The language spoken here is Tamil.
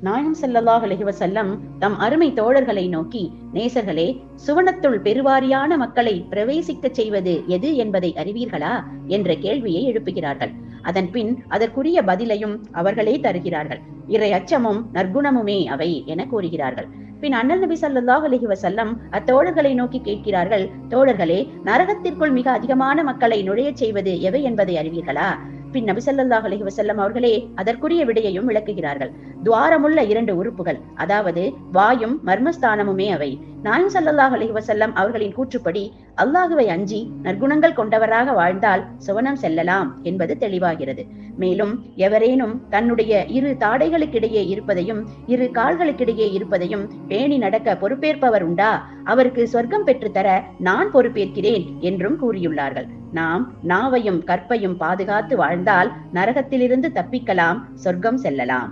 நாயம் செல்லல்லாஹ் அலஹிவசல்லம் தம் அருமை தோழர்களை நோக்கி நேசர்களே சுவனத்துள் பெருவாரியான மக்களை பிரவேசிக்கச் செய்வது எது என்பதை அறிவீர்களா? என்ற கேள்வியை எழுப்புகிறார்கள். அதன் பின் அதற்குரிய பதிலையும் அவர்களே தருகிறார்கள். இறை அச்சமும் நற்குணமுமே அவை என கூறுகிறார்கள். பின் அண்ணல் நபி சல்லாஹ் அலஹி வசல்லம் அத்தோழர்களை நோக்கி கேட்கிறார்கள் தோழர்களே நரகத்திற்குள் மிக அதிகமான மக்களை நுழையச் செய்வது எவை என்பதை அறிவீர்களா? பின் நபிசல்லாஹ் அலஹி வசல்லம் அவர்களே அதற்குரிய விடையையும் விளக்குகிறார்கள். துவாரமுள்ள இரண்டு உறுப்புகள் அதாவது வாயும் மர்மஸ்தானமுமே அவை. நாயம் ஸல்லல்லாஹு அலஹி வசல்லம் அவர்களின் கூற்றுப்படி அல்லாஹுவை அஞ்சி நற்குணங்கள் கொண்டவராக வாழ்ந்தால் சுவனம் செல்லலாம் என்பது தெளிவாகிறது. மேலும் எவரேனும் தன்னுடைய இரு தாடைகளுக்கிடையே இருப்பதையும் இரு கால்களுக்கிடையே இருப்பதையும் பேணி நடக்க பொறுப்பேற்பவர் உண்டா? அவருக்கு சொர்க்கம் பெற்றுத்தர நான் பொறுப்பேற்கிறேன் என்றும் கூறியுள்ளார்கள். நாம் நாவையும் கற்பையும் பாதுகாத்து வாழ்ந்தால் நரகத்திலிருந்து தப்பிக்கலாம் சொர்க்கம் செல்லலாம்.